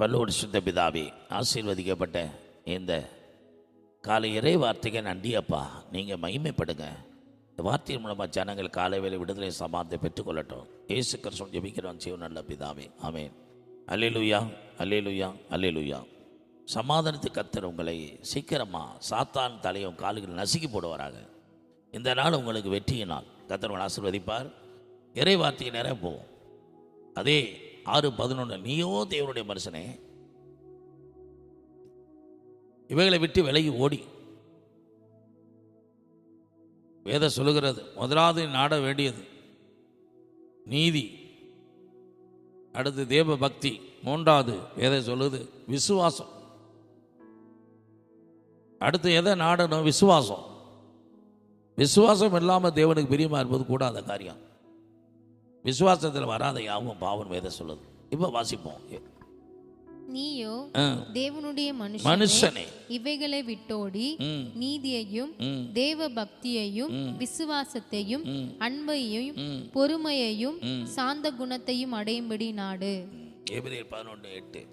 பல்லோடு சுத்த பிதாவே ஆசீர்வதிக்கப்பட்ட இந்த காலை இறை வார்த்தைக்கு நன்றி அப்பா. நீங்கள் மகிமைப்படுங்க. இந்த வார்த்தையின் மூலமாக ஜனங்கள் காலை வேலை விடுதலை சமாதத்தை பெற்றுக்கொள்ளட்டும். ஏசு கிறிஸ்துவன் ஜெபிக்கிறோம். ஜீவன் நல்ல பிதாவே. ஆமேன். அல்லேலுயா அல்லேலுயா அல்லேலுயா. சமாதானத்துக்கு கத்தர் உங்களை சீக்கிரமாக சாத்தான் தலையும் காலுகள் நசுக்கி போடுவாராக. இந்த நாள் உங்களுக்கு வெற்றியினால் கத்தர் உங்களை ஆசீர்வதிப்பார். இறை வார்த்தைக்கு நிறைய போவோம் அதே ஆறு பதினொன்று நீயோ தேவனுடைய மனுஷனே. இவைகளை விட்டு விலகி ஓடி. வேத சொல்லுகிறது முதலாவது நாட வேண்டியது நீதி அடுத்து தேவ பக்தி மூன்றாவது வேத சொல்லுது விசுவாசம். அடுத்து எதை நாடணும்? விசுவாசம். விசுவாசம் இல்லாமல் தேவனுக்கு பிரியமா இருப்பது கூடாத காரியம். விசுவாசத்தில் வராத யாவும் பாவன் வேத சொல்லுது. இப்போ வாசிப்போம். நீயோ. தேவனுடைய மனுஷன் இவைகளை விட்டோடி நீதியையும் தேவ பக்தியையும் விசுவாசத்தையும். அன்பையும். பொறுமையையும். சாந்த குணத்தையும் அடையும்படி நாடு. பதினொன்று எட்டு.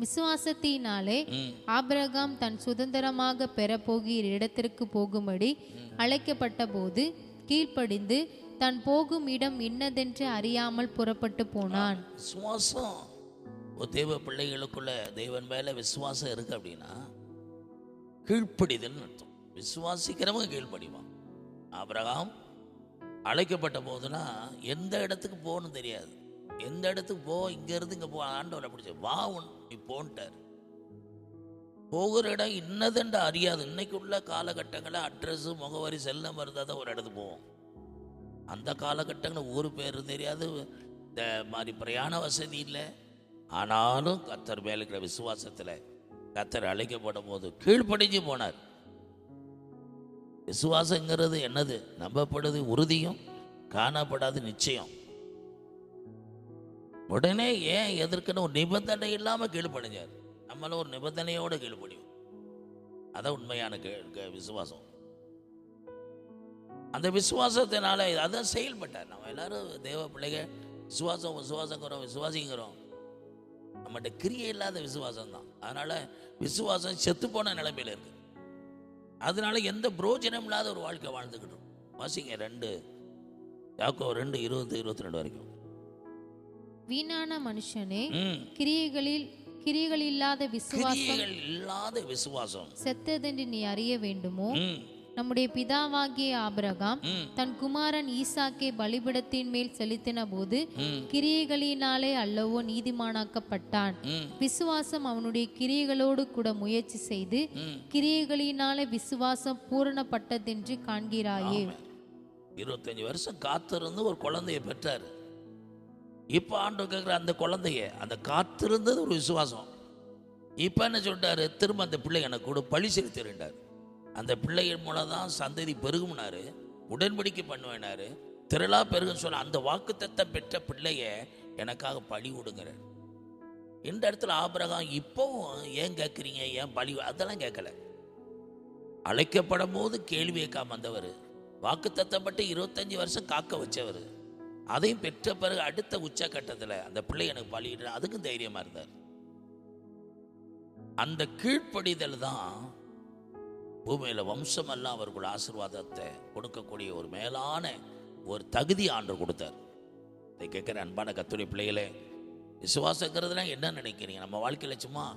விசுவாசத்தினாலே ஆபிரகாம் தன் சுதந்திரமாக பெறப்போகிற இடத்திற்கு போகும்படி அழைக்கப்பட்ட போது கீழ்ப்படிந்து தன் போகும் இடம் இன்னதென்று அறியாமல் புறப்பட்டு போனான். விசுவாசம். ஒரு தேவ பிள்ளைகளுக்குள்ள தேவன் மேல விசுவாசம் இருக்கு அப்படின்னா கீழ்ப்படிதல் அர்த்தம். விசுவாசிக்கிறவங்க கீழ்ப்படிவான். ஆபிரகாம் அழைக்கப்பட்ட போதுனா எந்த இடத்துக்கு போகணும் தெரியாது. எந்த இடத்துக்கு போ இங்க இருந்து இங்க போ ஆண்டவர் அப்படி வா உன் நீ போன்ட்டார். போகிற இடம் இன்னதென்று அறியாது. இன்னைக்கு உள்ள காலகட்டங்களில் அட்ரஸ் முகவரி செல்ல இருந்தால் தான் ஒரு இடத்துக்கு போவோம். அந்த காலகட்டங்களில் ஊர் பேர் தெரியாது. இந்த மாதிரி பிரயாண வசதி இல்லை. ஆனாலும் கத்தர் மேல இருக்கிற விசுவாசத்தில் கத்தர் அழைக்கப்படும் போது கீழ்ப்படிஞ்சு போனார். விசுவாசங்கிறது என்னது? நம்பப்படுது உறுதியும் காணப்படாது நிச்சயம். உடனே ஏன் எதற்குன்னு ஒரு நிபந்தனை இல்லாமல் கீழ்ப்படிஞ்சார். நம்மளும் ஒரு நிபந்தனையோடு கீழ்படியும் அதான் உண்மையான க- விசுவாசம். அந்த விசுவாசத்தினால அதான் செயல்பட்டார். நம்ம எல்லாரும் தேவ பிள்ளைக விசுவாசம் விசுவாசங்கிறோம் விசுவாசிங்கிறோம். நம்மகிட்ட கிரியை இல்லாத விசுவாசம் தான் அதனால விசுவாசம் செத்து போன நிலைமையில இருக்கு. அதனால எந்த பிரோஜனம் இல்லாத ஒரு வாழ்க்கை வாழ்ந்துக்கிட்டோம் வாசிங்க ரெண்டு யாக்கோ ரெண்டு இருபது இருபத்தி ரெண்டு வரைக்கும். வீணான மனுஷனே கிரியைகளில் கிரியைகள் இல்லாத விசுவாசம் இல்லாத விசுவாசம். செத்ததென்று நீ அறிய வேண்டுமோ? நம்முடைய பிதாவாகிய ஆபிரகாம் தன் குமாரன் ஈசாக்கை பலிபிடத்தின் மேல் செலுத்தின போது கிரியைகளினாலே அல்லவோ நீதிமானாக்கப்பட்டான். விசுவாசம் அவனுடைய கிரியைகளோடு கூட முயற்சி செய்து கிரியைகளினாலே விசுவாசம் பூரணப்பட்டதென்று காண்கிறாயே. இருபத்தஞ்சு வருஷம் காத்திருந்து ஒரு குழந்தைய பெற்றார். இப்போ ஆண்டு கேட்குற அந்த குழந்தைய அந்த காத்திருந்தது ஒரு விசுவாசம். இப்போ என்ன சொல்லிட்டாரு? திரும்ப அந்த பிள்ளை எனக்கு கூட பழி செலுத்திருந்தார் அந்த பிள்ளைகள் மூலம் தான் சந்ததி பெருகும்னாரு உடன்படிக்கை பண்ணுவேனாரு திரளா பெருகுன்னு சொன்ன அந்த வாக்குத்தத்தை பெற்ற பிள்ளைய எனக்காக பழி விடுங்கிற இந்த இடத்துல ஆபரகம் இப்போவும் ஏன் கேட்குறீங்க ஏன் பழி? அதெல்லாம் கேட்கல அழைக்கப்படும் போது கேள்வி கேட்காம வந்தவர். வாக்குத்தத்தப்பட்டு இருபத்தஞ்சி வருஷம் காக்க வச்சவர். அதையும் பெற்ற பிறகு அடுத்த உச்சக்கட்டத்தில் அந்த பிள்ளை எனக்கு பழியிடுற அதுக்கும் தைரியமாக இருந்தார். அந்த கீழ்ப்படிதல் தான் பூமியில் வம்சமெல்லாம் அவர்கள் ஆசீர்வாதத்தை கொடுக்கக்கூடிய ஒரு மேலான ஒரு தகுதி ஆண்டு கொடுத்தார். இதை கேட்குற அன்பான கத்துரை பிள்ளைகளே விசுவாசங்கிறதுனா என்ன நினைக்கிறீங்க? நம்ம வாழ்க்கையில் சும்மா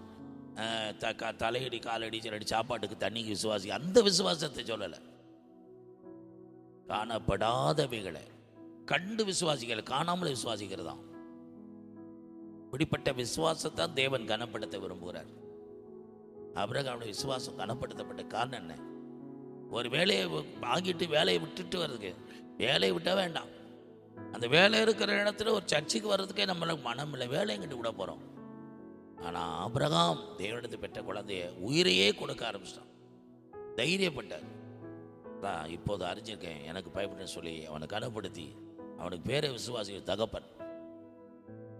த க- தலையடி காலடி சிலடி சாப்பாட்டுக்கு தண்ணிக்கு விசுவாசி அந்த விசுவாசத்தை சொல்லலை. காணப்படாதவைகளை கண்டு விசுவாசிகள் காணாமல் விசுவாசிக்கிறதாம். இப்படிப்பட்ட விசுவாசத்தான் தேவன் கனப்படுத்த விரும்புகிறார். அபிரகாமுடைய விசுவாசம் கனப்படுத்தப்பட்ட காரணம் என்ன? ஒரு வேலையை வாங்கிட்டு வேலையை விட்டுட்டு வர்றதுக்கு வேலையை விட்டால் வேண்டாம். அந்த வேலை இருக்கிற இடத்துல ஒரு சர்ச்சுக்கு வர்றதுக்கே நம்மளுக்கு மனம் இல்லை வேலைங்கிட்டு விட போகிறோம் ஆனால் அபிரகாம் தேவனிடத்து பெற்ற குழந்தைய உயிரையே கொடுக்க ஆரம்பிச்சிட்டான். தைரியப்பட்டார். தான் இப்போது அறிஞ்சிருக்கேன் எனக்கு பயப்படுன்னு சொல்லி அவனை கனப்படுத்தி அவனுக்கு பேரை விசுவாசி தகப்பன்.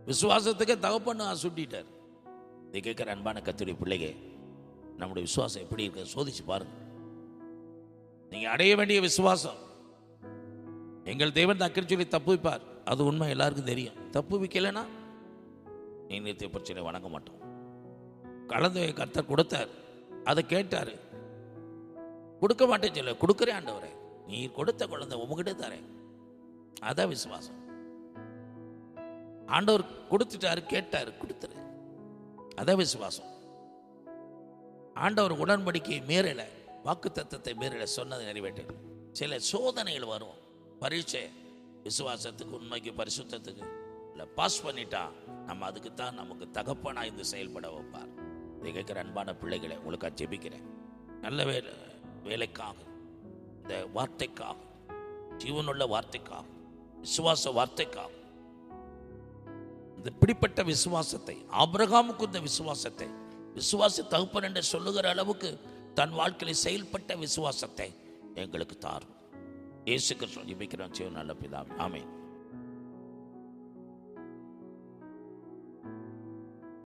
விசுவாசத்துக்கே தகப்பன்னு சுட்டிட்டார். இதை கேட்குற அன்பான கத்துடைய பிள்ளைங்க நம்முடைய விசுவாசம் எப்படி இருக்கு? சோதிச்சு பாருங்க. நீங்க அடைய வேண்டிய விசுவாசம். எங்கள் தேவன் தக்கன்னு சொல்லி தப்புவிப்பார் அது உண்மை எல்லாருக்கும் தெரியும். தப்பு வைக்கலைன்னா நீ நித்திய பிரச்சனை வணங்க மாட்டோம். கலந்து கர்த்தர் கொடுத்தார். அதை கேட்டார். கொடுக்க மாட்டேன்னு சொல்ல கொடுக்குறேன் ஆண்டவரே. நீ கொடுத்த குழந்தை உங்ககிட்ட தரேன். அதான் விசுவாசம். ஆண்டவர் கொடுத்துட்டாரு கேட்டாரு கொடுத்துரு. அதான் விசுவாசம். ஆண்டவர் உடன்படிக்கையை மீறலை வாக்கு தத்துவத்தை மீறலை சொன்னதை நிறைவேற்றல சில சோதனைகள் வரும். பரீட்சை விசுவாசத்துக்கு உண்மைக்கு பரிசுத்தத்துக்கு. இல்லை பாஸ் பண்ணிட்டா நம்ம அதுக்கு தான் நமக்கு தகப்பனாக இருந்து செயல்பட வைப்பார். இதை கேட்குற அன்பான பிள்ளைகளை உங்களுக்காக ஜெபிக்கிறேன். நல்ல வேலை வேலைக்காக இந்த வார்த்தைக்காக ஜீவனுள்ள வார்த்தைக்காக விசுவாச வார்த்தைக்காக. இந்த இப்படிப்பட்ட விசுவாசத்தை ஆபிரகாமுக்கு இந்த விசுவாசத்தை விசுவாச தகுப்பன் என்று சொல்லுகிற அளவுக்கு தன் வாழ்க்கையில் செயல்பட்ட விசுவாசத்தை எங்களுக்கு தாரும். இயேசுக்கு கிருஷ்ணன் ஜெபிக்கிறோம். சிவன் நல்ல பிதாவே. ஆமென்.